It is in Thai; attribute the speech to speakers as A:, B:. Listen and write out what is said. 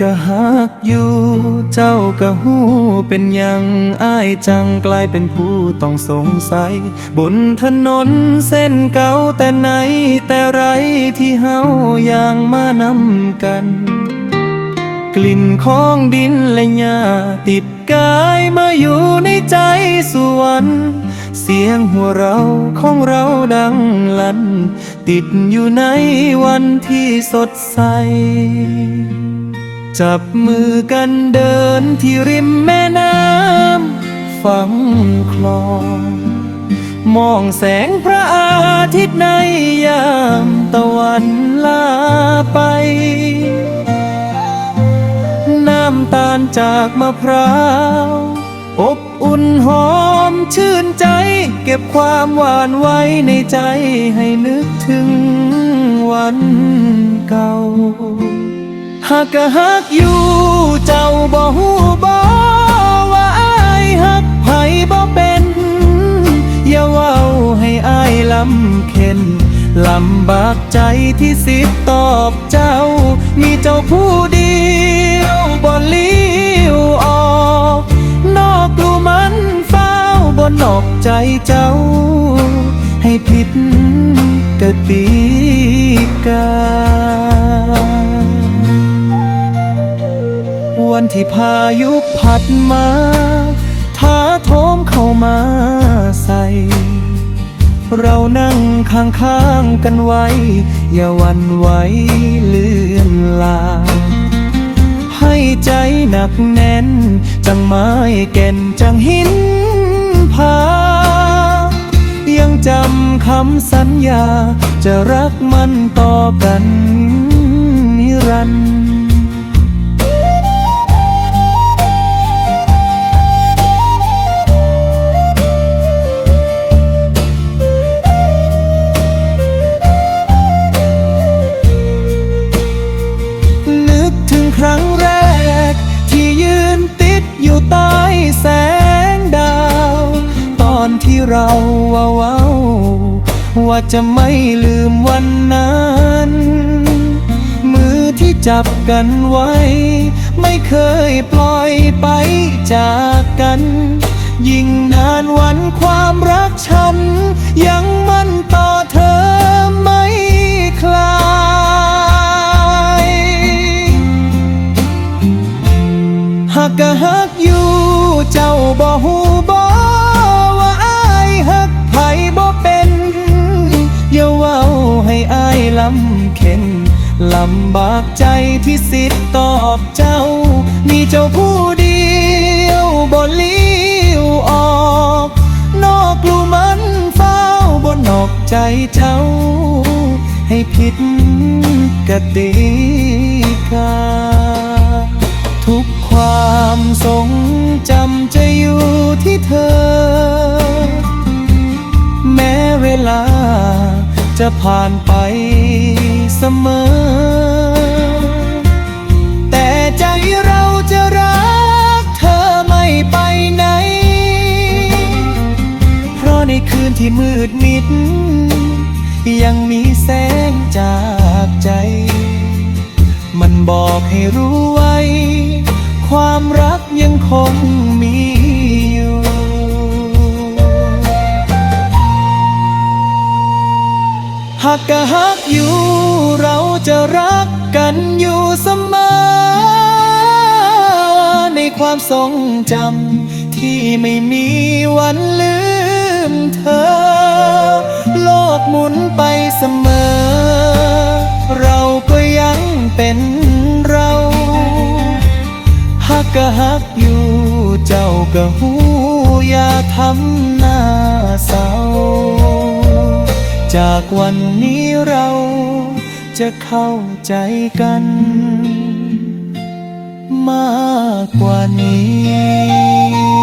A: กะหักอยู่ เจ้าก็หูเป็นยังอ้ายจังกลายเป็นผู้ต้องสงสัย บนถนนเส้นเก่าแต่ไหนแต่ไรที่เฮาอย่างมานำกัน กลิ่นของดินและหญ้าติดกายมาอยู่ในใจสวรรค์เสียงหัวเราของเราดังลั่น ติดอยู่ในวันที่สดใส จับมือกันเดินที่ริมแม่น้ำฝั่งคลอง มองแสงพระอาทิตย์ในยามตะวันลาไป น้ำตาลจากมะพร้าว อบอุ่นหอมชื่นใจ เก็บความหวานไว้ในใจให้นึกถึงวันเก่า หากก็ฮักอยู่เจ้าบ่ฮู้บ่ว่าอายฮักไผบ่เป็น อย่าเว้าให้อายลำเค็นลำบากใจที่สิตอบเจ้า มีเจ้าผู้เดียวบ่เลี้ยวออกนอกลูมันเฝ้าบนนอกใจเจ้า ให้ผิดกติกา วันที่พายุพัดมาท้าโถมเข้ามาใส่ เรานั่งข้างๆกันไว้ อย่าวันไหวเลื่อนลา ให้ใจหนักแน่น จังไม้แก่นจังหินผายังจำคำสัญญา จะรักมันต่อกัน ที่เราว่าว้าว่าจะไม่ลืมวันนั้น มือที่จับกันไว้ ไม่เคยปล่อยไปจากกัน ยิ่งนานวันความรักฉัน ยังมั่นต่อเธอไม่คลายหากก็ฮักอยู่เจ้าบ่ฮู้บ่ำเค็นลำบากใจที่สิทธิ์ตอบเจ้า มีเจ้าผู้เดียวบ่เลี้วออก นอกลูมันเฝ้าบ่นอกใจเจ้า ให้ผิดกติกา ทุกความทรงจำจะอยู่ที่เธอ แม้เวลาจะผ่านไป คืนที่มืดมิด ยังมีแสงจากใจ มันบอกให้รู้ไว้ ความรักยังคงมีอยู่หากก็ฮักอยู่เราจะรักกันอยู่เสมอ ในความทรงจำที่ไม่มีวันลืม ก็ฮักอยู่เจ้าก็หูอย่าทำหน้าเศร้า จากวันนี้เราจะเข้าใจกัน มากกว่านี้